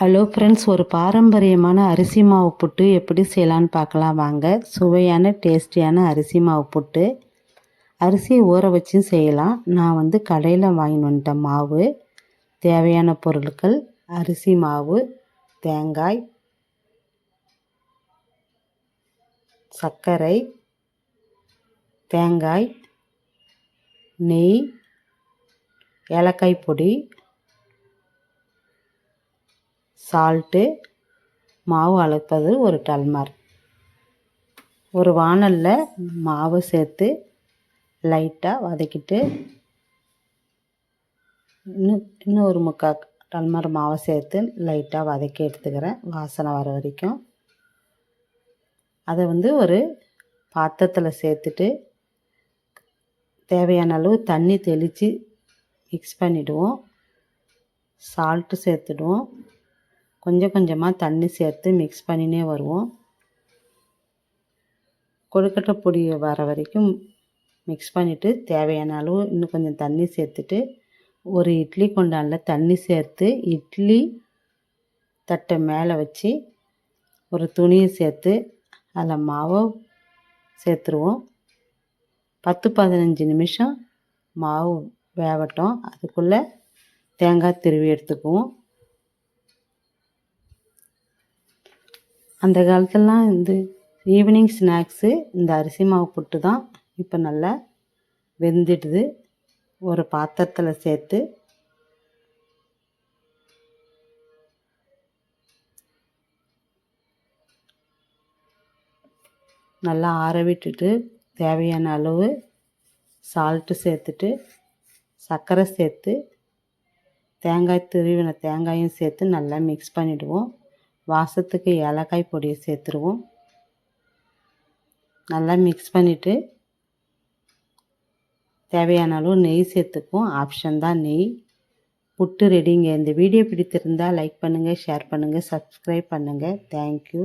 Hello friends ஒரு பாரம்பரியமான அரிசி மாவு புட்டு எப்படி செய்யலான்னு பார்க்கலாம். வாங்க சுவையான டேஸ்டியான அரிசி மாவு புட்டு. அரிசியை ஊற வச்சும் செய்யலாம். நான் வந்து கடையில் வாங்கிட்டு வந்துட்டேன் மாவு. தேவையான பொருட்கள் அரிசி மாவு தேங்காய் சர்க்கரை தேங்காய் நெய் ஏலக்காய் பொடி சால்ட்டு மாவு அளப்பது ஒரு டல்மர். ஒரு வானலில் மாவு சேர்த்து லைட்டாக வதக்கிட்டு இன்னும் இன்னும் ஒரு முக்கால் மாவை சேர்த்து லைட்டாக வதக்கி எடுத்துக்கிறேன் வாசனை வர வரைக்கும். அதை வந்து ஒரு பாத்திரத்தில் சேர்த்துட்டு தேவையான அளவு தண்ணி தெளித்து மிக்ஸ் பண்ணிவிடுவோம் சால்ட்டு சேர்த்துடுவோம். கொஞ்சம் கொஞ்சமாக தண்ணி சேர்த்து மிக்ஸ் பண்ணினே வருவோம். கொழுக்கட்டை பொடி வர வரைக்கும் மிக்ஸ் பண்ணிவிட்டு தேவையான அளவு இன்னும் கொஞ்சம் தண்ணி சேர்த்துட்டு ஒரு இட்லி குண்டானில் தண்ணி சேர்த்து இட்லி தட்டை மேலே வச்சு ஒரு துணியை சேர்த்து அதில் மாவை சேர்த்துருவோம். பத்து பதினஞ்சு நிமிஷம் மாவு வேகட்டும் அதுக்குள்ளே தேங்காய் திருவி எடுத்துக்குவோம். அந்த காலத்துலலாம் வந்து ஈவினிங் ஸ்நாக்ஸு இந்த அரிசி மாவு புட்டு தான் இப்போ நல்லா வெந்துடுது. ஒரு பாத்திரத்தில் சேர்த்து நல்லா ஆற விட்டுட்டு தேவையான அளவு சால்ட்டு சேர்த்துட்டு சர்க்கரை சேர்த்து தேங்காய் திருவின தேங்காயும் சேர்த்து நல்லா மிக்ஸ் பண்ணிவிடுவோம் வாசத்துக்கு ஏலக்காய் பொடியை சேர்த்துருவோம். நல்லா மிக்ஸ் பண்ணிவிட்டு தேவையான அளவு நெய் சேர்த்துக்குவோம். ஆப்ஷன் தான் நெய். புட்டு ரெடிங்க இந்த வீடியோ பிடித்திருந்தால் லைக் பண்ணுங்கள் ஷேர் பண்ணுங்கள் சப்ஸ்கிரைப் பண்ணுங்கள் தேங்க்யூ